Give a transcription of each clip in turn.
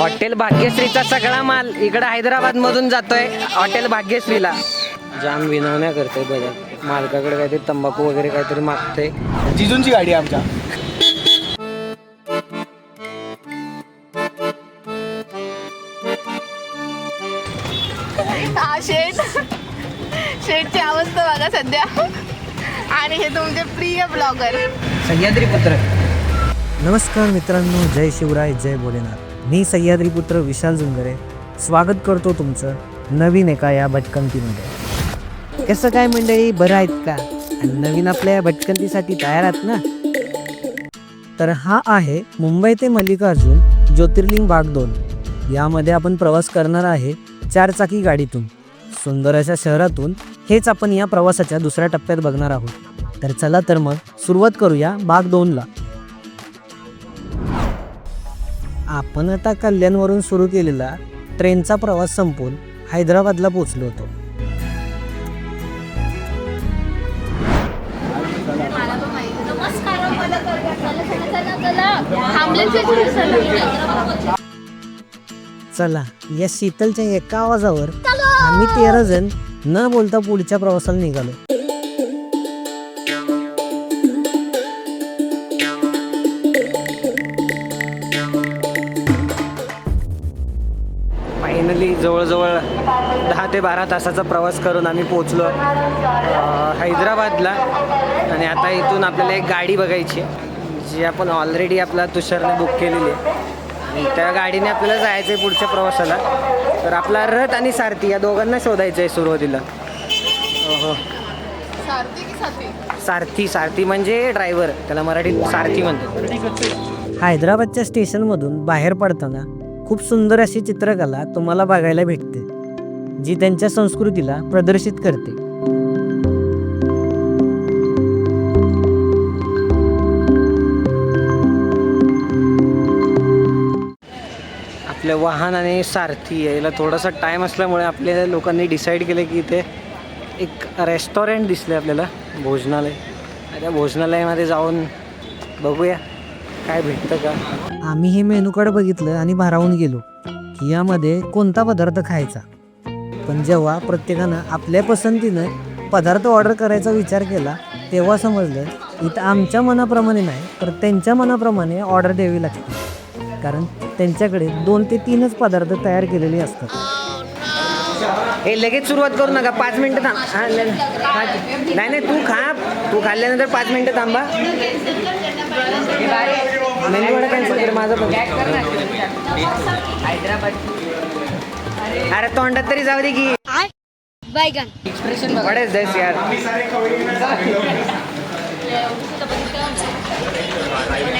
Hotel भाग्यश्रीचा सगळा माल इकडे हैदराबाद मधून जातोय हॉटेल भाग्यश्रीला. जाम विनवण्या करतोय बघा. मालकाकडे काहीतरी तंबाखू वगैरे काहीतरी मागतोय. जिजूंची गाडी आहे आमच्या. हा शेट शेटची अवस्था बघा सध्या. आणि हे तुमचे प्रिय ब्लॉगर. सह्याद्री पुत्र. नमस्कार मित्रांनो जय शिवराय जय भोलेनाथ. मी सह्याद्रीपुत्र विशाल जुंगरे स्वागत करतो तुमचं नवीन एका या भटकंतीमध्ये. कसं काय मंडळी? बरं आहेत का? आणि नवीन आपल्या या भटकंतीसाठी तयार आहात ना? तर हा आहे मुंबई ते मल्लिकार्जुन ज्योतिर्लिंग भाग दोन. यामध्ये आपण प्रवास करणार आहे चारचाकी गाडीतून. सुंदर अशा शहरातून हेच आपण या प्रवासाच्या दुसऱ्या टप्प्यात बघणार आहोत. तर चला तर मग सुरुवात करूया भाग दोनला. आपण आता कल्याणवरून सुरू केलेला ट्रेनचा प्रवास संपून हैदराबादला पोचलो होतो. चला या शीतलच्या एका आवाजावर आम्ही तेरा जण न बोलता पुढच्या प्रवासाला निघालो. ते बारा तासाचा प्रवास करून आम्ही पोचलो हैदराबादला. आणि आता इथून आपल्याला एक गाडी बघायची जी आपण ऑलरेडी आपला तुषारने बुक केलेली आहे. त्या गाडीने आपल्याला जायचं आहे पुढच्या प्रवासाला. तर आपला रथ आणि सारथी या दोघांना शोधायचं आहे सुरुवातीला. हो सारथी सारथी म्हणजे ड्रायव्हर त्याला मराठीत सारथी म्हणतात. हैदराबादच्या स्टेशनमधून बाहेर पडताना खूप सुंदर अशी चित्रकला तुम्हाला बघायला भेटते. जी त्यांच्या संस्कृतीला प्रदर्शित करते. आपल्या वाहन आणि सारथी यायला थोडासा टाईम असल्यामुळे आपल्या लोकांनी डिसाईड केलं की इथे एक रेस्टॉरंट दिसले आपल्याला भोजनालय. त्या भोजनालयामध्ये जाऊन बघूया काय भेटतं का? आम्ही हे मेनू कार्ड बघितलं आणि भारावून गेलो की यामध्ये कोणता पदार्थ खायचा? पण जेव्हा प्रत्येकानं आपल्या पसंतीनं पदार्थ ऑर्डर करायचा विचार केला तेव्हा समजलं इथं आमच्या मनाप्रमाणे नाही तर त्यांच्या मनाप्रमाणे ऑर्डर द्यावी लागते. कारण त्यांच्याकडे दोन ते तीनच पदार्थ तयार केलेले असतात. हे लगेच सुरुवात करू नका पाच मिनटं थांब. नाही नाही तू खा. तू खाल्ल्यानंतर पाच मिनटं थांबा. मेन्यू वडा कॅन्सल कर माझं पण. अरे तोंडात तरी जाऊ दे की. What is this यार?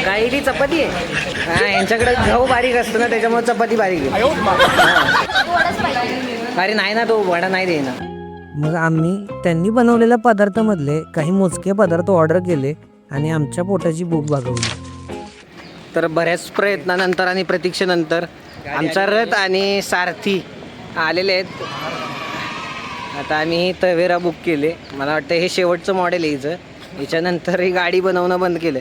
काही ती चपाती आहे? हा यांच्याकडे गहू बारीक असतो ना त्याच्यामुळे चपाती बारीक आहे. अरे नाही ना तो वडा नाही दे ना मग आम्ही त्यांनी बनवलेल्या पदार्थामधले काही मोजके पदार्थ ऑर्डर केले आणि आमच्या पोटाची भूक भागवली. तर बऱ्याच प्रयत्नानंतर आणि प्रतीक्षेनंतर आमचा रथ आणि सारथी आलेले आहेत. आता आम्ही तवेरा बुक केले. मला वाटतं हे शेवटचं मॉडेल आहे हिचं. हिच्यानंतर ही गाडी बनवणं बंद केलं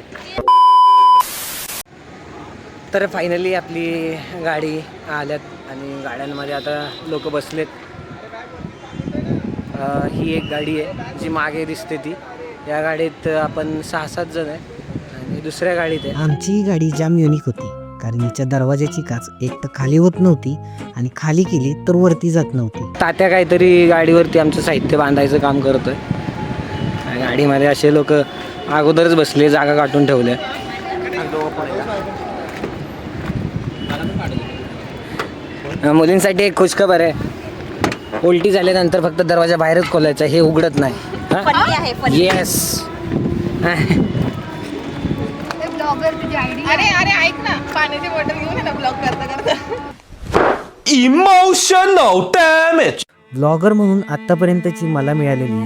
तर फायनली आपली गाडी आल्यात आणि गाड्यांमध्ये आता लोक बसलेत. ही एक गाडी आहे जी मागे दिसते ती. या गाडीत आपण सहा सात जण आहे आणि दुसऱ्या गाडीत आहे. आमची गाडी जाम युनिक होती. कारण हिच्या दरवाजाची काच एक तर खाली होत नव्हती आणि खाली केली तर वरती जात नव्हती. तात्या काहीतरी गाडीवरती आमचं साहित्य बांधायचं काम करतोय. आणि गाडीमध्ये असे लोक अगोदरच बसले जागा काढून ठेवल्या. मुलींसाठी एक खुशखबर आहे. उलटी झाल्यानंतर फक्त दरवाजा बाहेरच खोलायचा हे उघडत नाही. येस ब्लॉगर तुझी आयडी अरे अरे ऐक ना. पाण्याची बॉटल घेऊन ये ना ब्लॉग करता करता. इमोशनल डॅमेज ब्लॉगर म्हणून आत्तापर्यंतची मला मिळालेली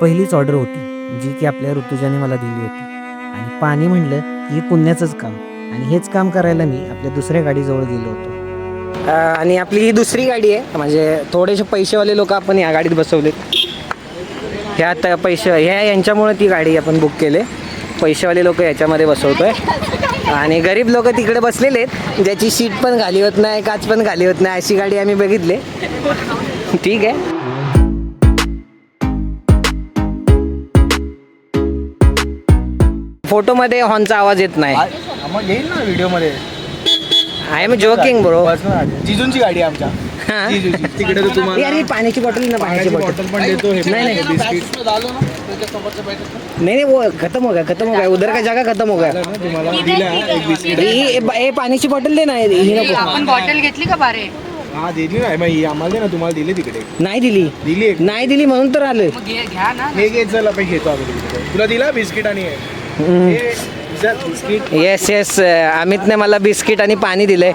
पहिलीच ऑर्डर होती जी की आपल्या ऋतुजाने मला दिली होती. आणि पाणी म्हणलं की हे पुण्याचंच काम. आणि हेच काम करायला मी आपल्या दुसऱ्या गाडीजवळ गेलो होतो. आणि आपली ही दुसरी गाडी आहे. म्हणजे थोडेसे पैसेवाले लोक आपण या गाडीत बसवलेत. ह्या आता पैसे ह्या यांच्यामुळे ती गाडी आपण बुक केले. पैसेवाले लोक याच्यामध्ये बसवतोय. आणि गरीब लोक तिकडे बसलेले आहेत ज्याची सीट पण खाली होत नाही काच पण खाली होत नाही अशी गाडी आम्ही बघितली. ठीक आहे. फोटोमध्ये हॉर्नचा आवाज येत नाही. मग येईल ना व्हिडिओमध्ये आय एम जोकिंग ब्रो जिजूंची गाडी आहे आमच्या. तिकडे तर तुम्हाला यार ही पाण्याची बॉटल ना पाण्याची पाण्याची बॉटल बॉटल पण देतो हे नाही, नाही. बिस्किट. नहीं. नहीं वो खत्म हो गया खत्म हो गया. उधर का जगह खत्म हो गया? तुम्हाला. दिला एक बिस्किट. पाण्याची बॉटल दे ना ही नको. आपण बॉटल घेतली का बारे? हा दिली नाही मग ही आम्हाला दे ना तुम्हाला दिली तिकडे नाही दिली. दिली एक. नाही दिली म्हणून तर आलोय घ्या ना. हे घे चल आपण घेतो तिकडे. तुला दिला बिस्किट आणि हे? हे बिस्किट. येस येस अमितने मला बिस्किट आणि पाणी दिलंय.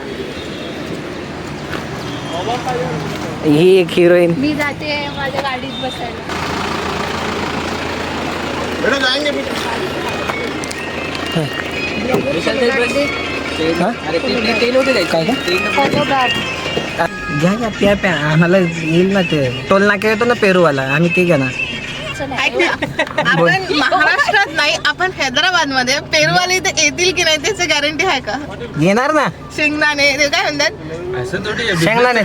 ही एक हिरोईन. मी जाते माझ्या गाडीत बसायला. बेटा जाएंगे भी. घ्या घ्या प्या प्या. आम्हाला येईल ना ते. टोल नाके येतो ना पेरूवाला. आम्ही ते घ्या ना ना, आपण महाराष्ट्रात नाही आपण हैदराबादमध्ये पेरवाले इथे येतील की नाही त्याची गॅरंटी आहे का? घेणार ना. शेंगदाणे ते काय म्हणतात? शेंगदाणे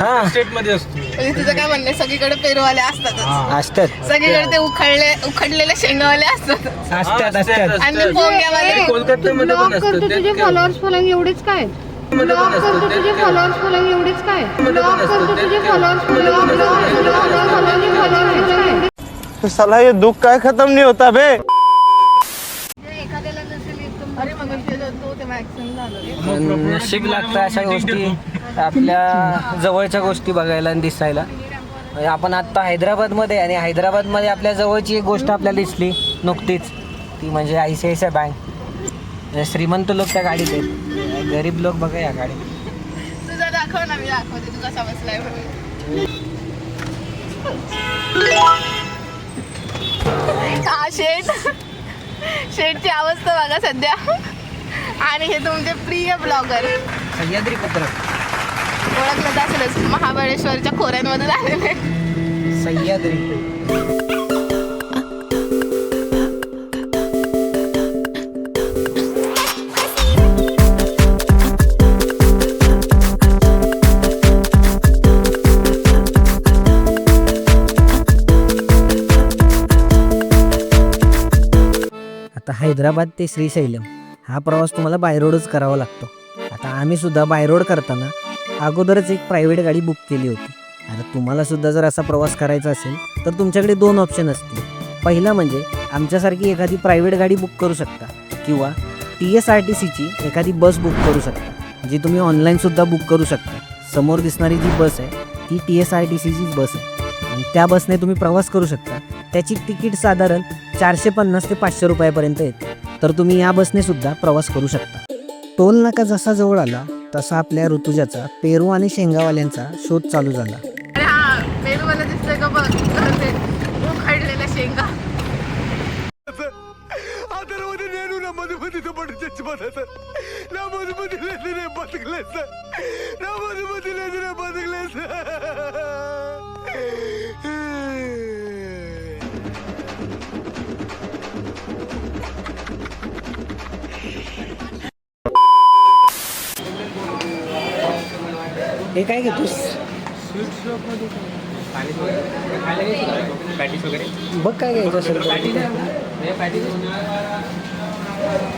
हा. स्टेटमध्ये असतो. म्हणजे तुझं काय म्हणणं आहे? सगळीकडे पेरवाले असतातच. असतात. सगळीकडे ते उखडले उखडलेले शेंगवाले असतात. असतात असतात आणि पोंग्यावाले कोलकात्यामध्ये पण असतं तुझे फॉलोअर्स फॉलोइंग एवढेच काय? ब्लॉक करतो तुझे फॉलोअर्स फॉलोइंग एवढेच काय? ब्लॉक करतो तुझे फॉलोअर्स फॉलोइंग फॉलोइंग फॉलोइंग काय? साला ये दुख काय खत्म नहीं होता बे. एखाद्याला नसेल येत तर अरे मग तो तेव्हा ऍक्सिडेंट झालं. रे. नशीब लागतं अशा गोष्टी. आपल्या जवळच्या गोष्टी बघायला आणि दिसायला. म्हणजे आपण आत्ता हैदराबादमध्ये आणि हैदराबादमध्ये आपल्या जवळची एक गोष्ट आपल्याला दिसली नुकतीच. ती म्हणजे I C I C I bank. श्रीमंत लोक त्या गाडीत आहेत. गरीब लोक बघा या गाडीत. तुझा दाखव ना मी दाखवते तू कसा बसलाय म्हणून. हा शेट शेटची अवस्था बघा सध्या. आणि हे तुमचे प्रिय ब्लॉगर. सह्याद्री पुत्र. ओळखलं तर असेलच महाबळेश्वरच्या खोऱ्यांमध्ये झालेले सह्याद्री. आता हैदराबाद ते श्रीशैलम. हा प्रवास तुम्हाला बाय रोडच करावा लागतो. आता आम्ही सुद्धा बाय रोड करताना अगोदरच एक प्रायव्हेट गाडी बुक केली होती. आता तुम्हाला सुद्धा जर असा प्रवास करायचा असेल तर तुमच्याकडे दोन ऑप्शन असतील. पहिला म्हणजे आमच्यासारखी एखादी प्रायव्हेट गाडी बुक करू शकता किंवा टी एस आर टी सीची एखादी बस बुक करू शकता जी तुम्ही ऑनलाईनसुद्धा बुक करू शकता. समोर दिसणारी जी बस आहे ती टी एस आर टी सीचीच बस आहे. आणि त्या बसने तुम्ही प्रवास करू शकता. त्याची तिकीट साधारण चारशे पन्नास ते पाचशे रुपयापर्यंत येते. तर तुम्ही या बसने सुद्धा प्रवास करू शकता. टोल नाका जसा जवळ आला तसा आपल्या ऋतुजाचा पेरू आणि शेंगावाल्यांचा शोध चालू झाला. हा शेंगा. हे काय घेतोस? बघ काय घ्यायचं असेल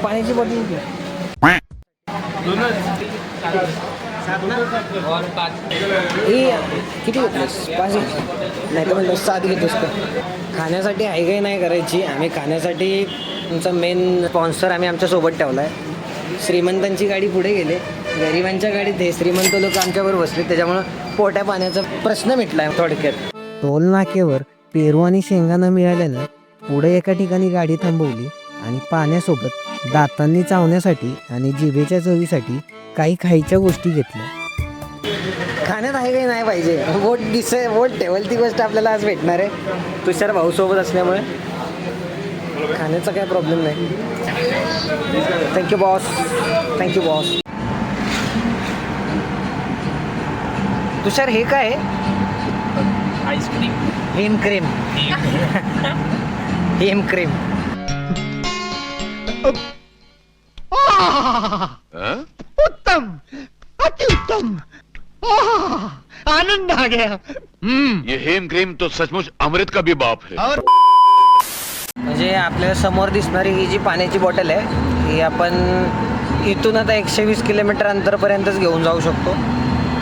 पाण्याची बॉटल किती घेतलंस? पाच नाही तर म्हणलं सात घेतोस का? खाण्यासाठी आहे काही नाही करायची. आम्ही खाण्यासाठी तुमचा मेन स्पॉन्सर आम्ही आमच्यासोबत ठेवला आहे श्रीमंतांची गाडी पुढे गेले. गरिबांच्या गाडीत हे श्रीमंत लोक आमच्यावर बसले त्याच्यामुळं पोट्या पाण्याचा प्रश्न मिटला आहे थोडक्यात. टोल नाक्यावर पेरू आणि शेंगा न मिळाल्यानं पुढे एका ठिकाणी गाडी थांबवली आणि पाण्यासोबत दातांनी चावण्यासाठी आणि जिभेच्या चवीसाठी काही खायच्या गोष्टी घेतल्या. खाण्यात आहे काही नाही पाहिजे? वोट दिसे वोट ठेवल ती गोष्ट आपल्याला आज भेटणार आहे. तुषार भाऊ सोबत असल्यामुळे खाण्याचा काय प्रॉब्लेम नाही. Thank you boss thank you boss Tushar हे काय आईस्क्रीम हेम क्रीम हेम क्रीम उत्तम. अतिउत्तम आनंद आ गया. ये हेम क्रीम तो सचमुच अमृत का भी बाप है। और म्हणजे आपल्यासमोर दिसणारी ही जी पाण्याची बॉटल आहे ही आपण इथून आता एकशे वीस किलोमीटर अंतरपर्यंतच घेऊन जाऊ शकतो.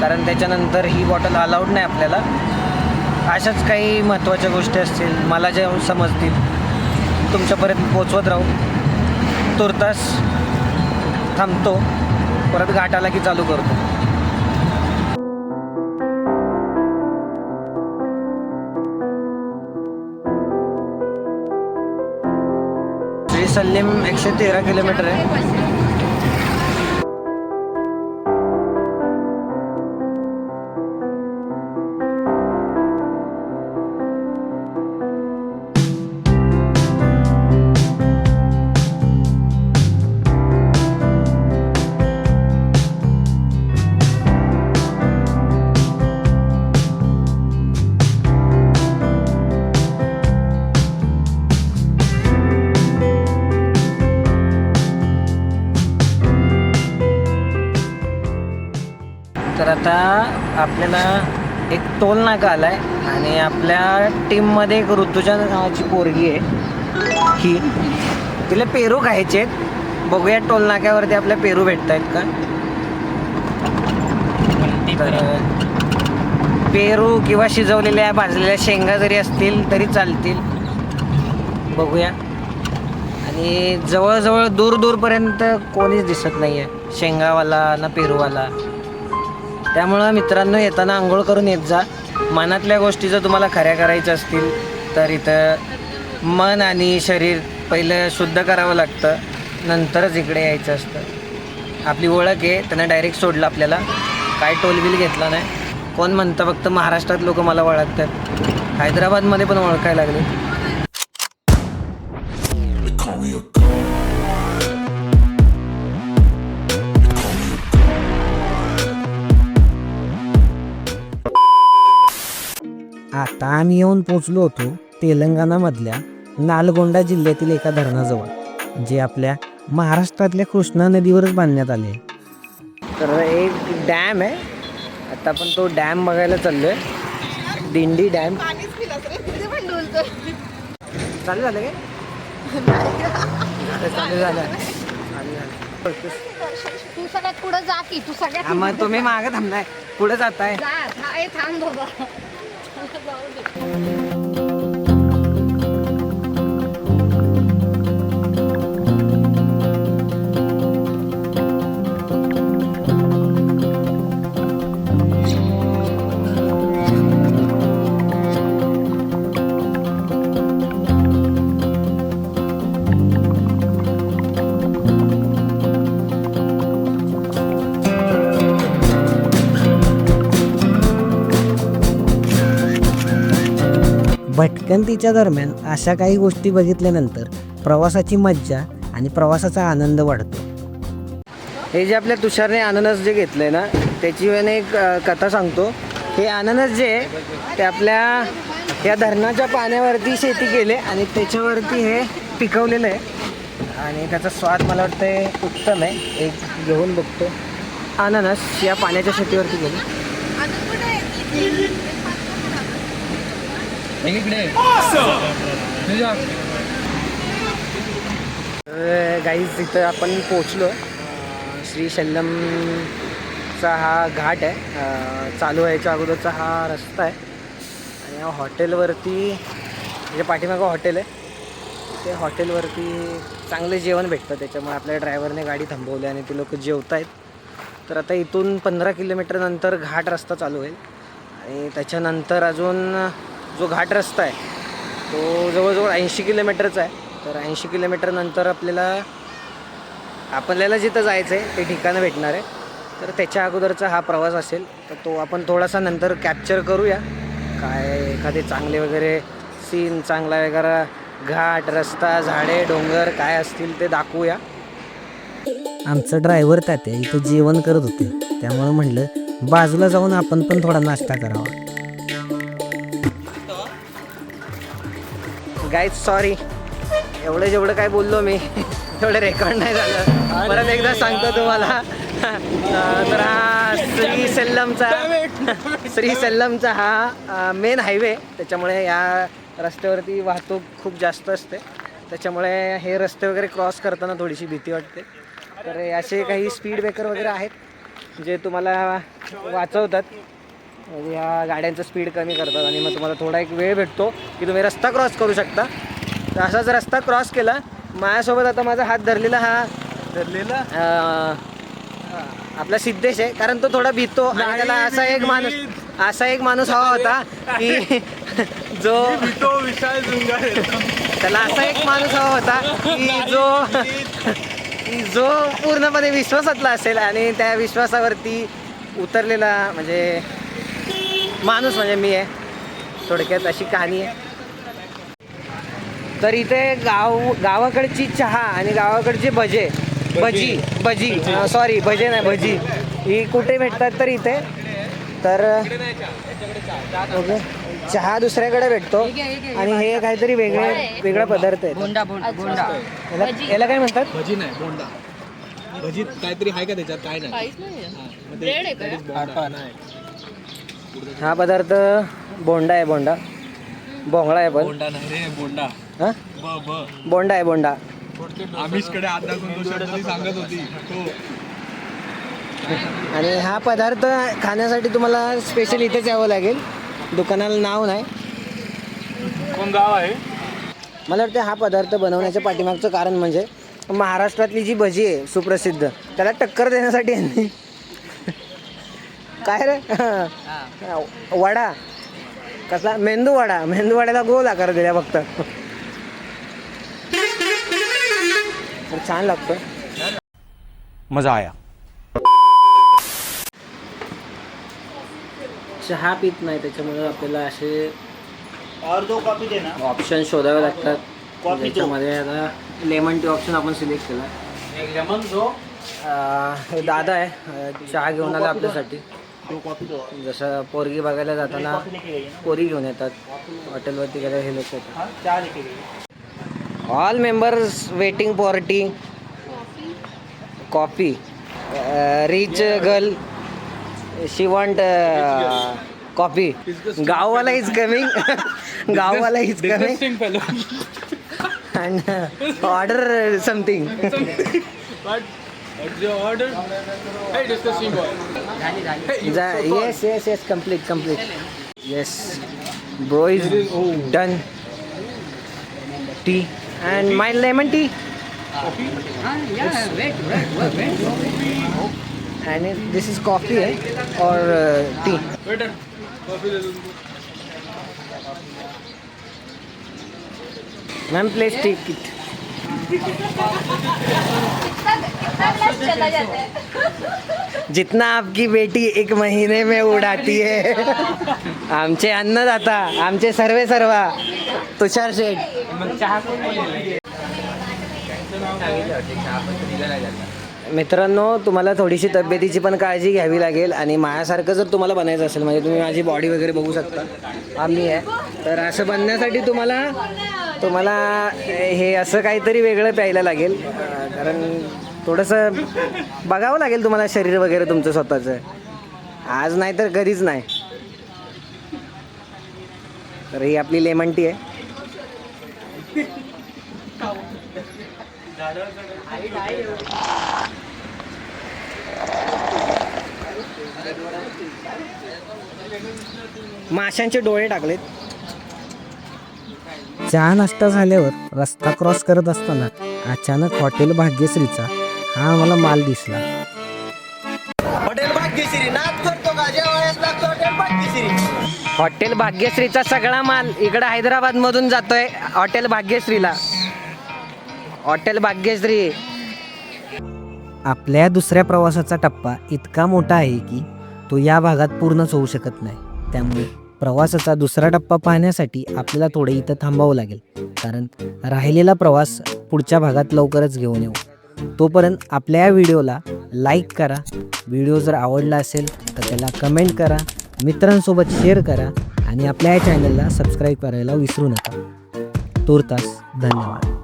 कारण त्याच्यानंतर ही बॉटल अलाउड नाही आपल्याला. अशाच काही महत्त्वाच्या गोष्टी असतील मला ज्या समजतील तुमच्यापर्यंत पोचवत राहू. तुर्तास थांबतो परत घाटाला की चालू करतो. श्री सल्लीम एकशे तेरा किलोमीटर आहे. आपल्याला एक टोल नाका आलाय आणि आपल्या टीममध्ये एक ऋतुजा नावाची पोरगी आहे. ही. तिला पेरू खायचे आहेत. बघूया टोल नाक्यावरती आपल्या पेरू भेटत आहेत का तर पेरू किंवा शिजवलेल्या भाजलेल्या शेंगा जरी असतील तरी चालतील. बघूया. आणि जवळजवळ दूर दूरपर्यंत कोणीच दिसत नाही आहे शेंगावाला ना पेरूवाला. त्यामुळं मित्रांनो येताना आंघोळ करून येत जा. मनातल्या गोष्टी जर तुम्हाला खऱ्या करायच्या असतील तर इथं मन आणि शरीर पहिलं शुद्ध करावं लागतं नंतरच इकडे यायचं असतं. आपली ओळख आहे त्यांना डायरेक्ट सोडलं आपल्याला. काय टोलबिल घेतला नाही. कोण म्हणतं फक्त महाराष्ट्रात लोक मला ओळखतात हैदराबादमध्ये पण ओळखायला लागले. आता आम्ही येऊन पोचलो होतो तेलंगणामधल्या नालगोंडा जिल्ह्यातील एका धरणाजवळ जे आपल्या महाराष्ट्रातल्या कृष्णा नदीवरच बांधण्यात आले तर एक डॅम आहे. आता आपण तो डॅम बघायला चाललोय. दिंडी डॅम. चालू झालं काय? चालू झालं. तू सगळ्यात पुढे जा की तू सगळ्यात मग तुम्ही मागं थांबलाय पुढे जाताय. थांब Adoro. भटकंतीच्या दरम्यान अशा काही गोष्टी बघितल्यानंतर प्रवासाची मज्जा आणि प्रवासाचा आनंद वाढतो. हे जे आपल्या तुषारने अननस जे घेतलं आहे ना त्याची मी एक कथा सांगतो. हे अननस जे आहे ते आपल्या या धरणाच्या पाण्यावरती शेती केले आणि त्याच्यावरती हे पिकवलेलं आहे. आणि त्याचा स्वाद मला वाटतं उत्तम आहे. एक घेऊन बघतो. अननस या पाण्याच्या शेतीवरती गेले. गाईज इथं आपण पोचलो श्री शल्लमचा हा घाट आहे. चालू व्हायच्या अगोदरचा हा रस्ता आहे. आणि या हॉटेलवरती जे पाठीमागं हॉटेल आहे. ते हॉटेलवरती चांगलं जेवण भेटतं. त्याच्यामुळे आपल्या ड्रायव्हरने गाडी थांबवली आणि ते लोक जेवत आहेत तर आता इथून पंधरा किलोमीटर नंतर घाट रस्ता चालू होईल. आणि त्याच्यानंतर अजून जो घाट रस्ता आहे तो जवळजवळ ऐंशी किलोमीटरचा आहे. तर ऐंशी किलोमीटरनंतर आपल्याला आपल्याला जिथं जायचं आहे ते ठिकाणं भेटणार आहे. तर त्याच्या अगोदरचा हा प्रवास असेल तर तो आपण थोडासा नंतर कॅप्चर करूया. काय एखादे चांगले वगैरे सीन चांगला वगैरे घाट रस्ता झाडे डोंगर काय असतील ते दाखवूया. आमचं ड्रायव्हर तात्या इथं जेवण करत होते. त्यामुळे म्हणलं बाजूला जाऊन आपण पण थोडा नाश्ता करावा. गाईज सॉरी एवढं जेवढं काय बोललो मी तेवढे रेकॉर्ड नाही झालं. परत एकदा सांगतो तुम्हाला. तर हा श्री सेल्लमचा श्री सेल्लमचा हा मेन हायवे त्याच्यामुळे या रस्त्यावरती वाहतूक खूप जास्त असते. त्याच्यामुळे हे रस्ते वगैरे क्रॉस करताना थोडीशी भीती वाटते. तर असे काही स्पीड ब्रेकर वगैरे आहेत जे तुम्हाला वाचवतात. म्हणजे ह्या गाड्यांचं स्पीड कमी करतात आणि मग तुम्हाला थोडा एक वेळ भेटतो की तुम्ही रस्ता क्रॉस करू शकता. तर असाच रस्ता क्रॉस केला. माझ्यासोबत आता माझा हात धरलेला हा धरलेला? आपला सिद्धेश आहे. कारण तो थोडा भीतो आणि त्याला असा एक माणूस असा एक माणूस हवा होता की जो त्याला असा एक माणूस हवा होता की जो जो पूर्णपणे विश्वासातला असेल आणि त्या विश्वासावरती उतरलेला म्हणजे माणूस म्हणजे मी आहे. थोडक्यात अशी कहाणी आहे. तर इथे गाव गावाकडची चहा आणि गावाकडची भजे. भजी. भजी सॉरी भजे. नाही भजी. ही कुठे भेटतात तर इथे. तर ओके. चहा दुसऱ्याकडे भेटतो. आणि हे काहीतरी वेगळे वेगळा पदार्थ आहे याला याला काय म्हणतात? भजी नाही बोंडा. भजी काहीतरी आहे का त्याच्यात? काय नाही. हा पदार्थ बोंडा आहे बोंडा. बोंगळा आहे पण. बोंडा नाही रे बोंडा. हा? ब ब. बोंडा आहे बोंडा. आमिषकडे हात दाखवून तो शब्द ती सांगत होती. तो. आणि हा पदार्थ खाण्यासाठी तुम्हाला स्पेशल इथेच यावं लागेल. दुकानाला नाव नाही. कोण गाव आहे? मला वाटतं हा पदार्थ बनवण्याच्या पाठीमागचं कारण म्हणजे महाराष्ट्रातली जी भजी आहे सुप्रसिद्ध त्याला टक्कर देण्यासाठी यांनी काय रे? वडा. कसला? मेंदू वडा. मेंदू वड्याला गोल आकार दिला फक्त. छान लागतो मजा आया. चहा पित नाही त्याच्यामुळे आपल्याला असे ऑप्शन शोधावे लागतात. त्याच्यामध्ये आता लेमन टी ऑप्शन आपण सिलेक्ट केला. लेमन जो हे दादा आहे. चहा घेऊन आला आपल्यासाठी. जसं पोरगी बघायला जाताना पोरी घेऊन येतात. हॉटेलवरती गेल्या हे लोक येतात. All members waiting for tea coffee rich girl she want coffee गाववाला is coming गाववाला is coming and order something yes yes yes complete complete yes bro is done tea and my lemon tea and this is coffee आहे और tea ma'am please take it जितना आपकी बेटी एक महीने में उड़ाती है। आमचे अन्नदाता आमचे सर्वे सर्वा तुषार शेठ। मित्रांनो तुम्हाला थोडीशी तब्येतीची पण काळजी घ्यावी लागेल आणि माझ्यासारखं जर तुम्हाला बनायचं असेल म्हणजे तुम्ही माझी बॉडी वगैरे बघू शकता. आम्ही आहे. तर असं बनण्यासाठी तुम्हाला तुम्हाला हे असं काहीतरी वेगळं प्यायला लागेल. कारण थोडंसं बघावं लागेल तुम्हाला शरीर वगैरे तुमचं स्वतःचं. आज नाही तर कधीच नाही. तर ही आपली लेमन टी आहे. माशांचे डोळे टाकलेत. चहा नाश्ता झाल्यावर रस्ता क्रॉस करत असताना अचानक हॉटेल भाग्यश्रीचा हा आम्हाला माल दिसला. हॉटेल भाग्यश्री नाच करतो का? जेवायला लागतो हॉटेल भाग्यश्री. हॉटेल भाग्यश्रीचा सगळा माल इकडं हैदराबाद मधून जातोय हॉटेल भाग्यश्रीला. हॉटेल भाग्यश्री. आपल्या दुसऱ्या प्रवासाचा टप्पा इतका मोठा आहे की तो या भागात पूर्णच होऊ शकत नाही. त्यामुळे प्रवासाचा दुसरा टप्पा पाहण्यासाठी आपल्याला थोडे इथं थांबावं लागेल. कारण राहिलेला प्रवास पुढच्या भागात लवकरच घेऊन येऊ. तोपर्यंत आपल्या या व्हिडिओला लाईक करा. व्हिडिओ जर आवडला असेल तर त्याला कमेंट करा. मित्रांसोबत शेअर करा. आणि आपल्या या चॅनलला सबस्क्राईब करायला विसरू नका. तूर्तास धन्यवाद.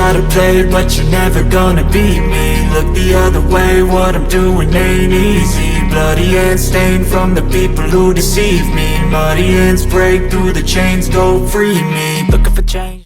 Try to play, but you're never gonna beat me. Look the other way, what I'm doing ain't easy. Bloody hands stained from the people who deceive me. Muddy hands break through the chains, go free me. Looking for change.